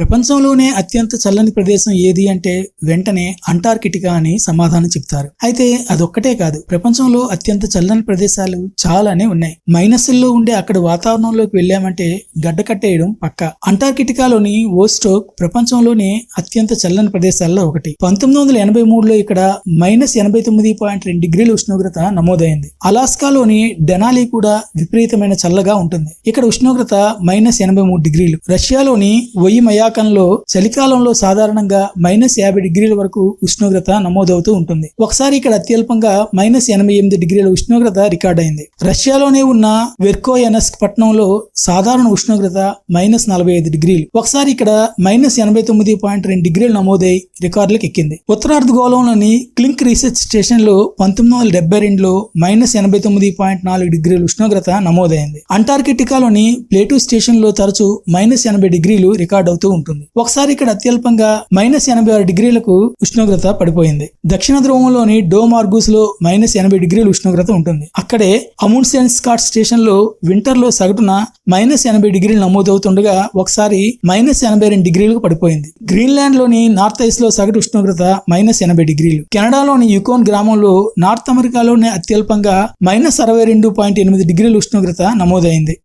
ప్రపంచంలోనే అత్యంత చల్లని ప్రదేశం ఏది అంటే వెంటనే అంటార్కిటికా అని సమాధానం చెప్తారు. అయితే అదొక్కటే కాదు ప్రపంచంలో అత్యంత చల్లని ప్రదేశాలు చాలానే ఉన్నాయి. మైనస్ల్లో ఉండే అక్కడ వాతావరణంలోకి వెళ్ళామంటే గడ్డ కట్టేయడం పక్క. అంటార్కిటికాలోని ఓస్టోక్ ప్రపంచంలోనే అత్యంత చల్లని ప్రదేశాల్లో ఒకటి. పంతొమ్మిది వందల ఎనభై మూడులో ఇక్కడ మైనస్ ఎనభై తొమ్మిది పాయింట్ రెండు డిగ్రీల ఉష్ణోగ్రత నమోదైంది. అలాస్కాలోని డెనాలి కూడా విపరీతమైన చల్లగా ఉంటుంది. ఇక్కడ ఉష్ణోగ్రత మైనస్ ఎనభై మూడు డిగ్రీలు. రష్యాలోని వొయ్యి మయాకంలో చలికాలంలో సాధారణంగా మైనస్ యాభై డిగ్రీల వరకు ఉష్ణోగ్రత నమోదవుతూ ఉంటుంది. ఒకసారి ఇక్కడ అత్యల్పంగా మైనస్ ఎనభై ఎనిమిది డిగ్రీల ఉష్ణోగ్రత రికార్డ్ అయింది. రష్యాలోనే ఉన్న వెర్కోయనస్క్ పట్టణంలో సాధారణ ఉష్ణోగ్రత మైనస్ నలభై ఐదు డిగ్రీలు. ఒకసారి ఇక్కడ మైనస్ ఎనభై తొమ్మిది పాయింట్ రెండు డిగ్రీలు నమోదై రికార్డులకు ఎక్కింది. ఉత్తరార్ధగోళంలోని క్లింక్ రీసెర్చ్ స్టేషన్లో పంతొమ్మిది వందల డెబ్బై రెండులో మైనస్ ఎనభై తొమ్మిది పాయింట్ నాలుగు డిగ్రీల ఉష్ణోగ్రత నమోదైంది. అంటార్కిటికాలోని ప్లేటూ స్టేషన్లో తరచూ మైనస్ ఎనభై డిగ్రీలు రికార్డ్ అవుతూ ఉంటుంది. ఒకసారి ఇక్కడ అత్యల్పంగా మైనస్ ఎనభై ఆరు డిగ్రీలకు ఉష్ణోగ్రత పడిపోయింది. దక్షిణ ధ్రువంలోని డో మార్గూస్లో మైనస్ ఎనభై డిగ్రీల ఉష్ణోగ్రత ఉంటుంది. అక్కడే అముండ్సెన్ స్కాట్ స్టేషన్లో వింటర్లో సగటున మైనస్ ఎనభై డిగ్రీలు నమోదవుతుండగా ఒకసారి మైనస్ ఎనభై రెండు డిగ్రీలకు పడిపోయింది. గ్రీన్లాండ్లోని నార్త్ ఐస్లో సగటు ఉష్ణోగ్రత మైనస్ ఎనభై డిగ్రీలు. కెనడాలోని యుకోన్ గ్రామంలో నార్త్ అమెరికాలోనే అత్యల్పంగా మైనస్ అరవై రెండు పాయింట్ ఎనిమిది డిగ్రీల ఉష్ణోగ్రత నమోదైంది.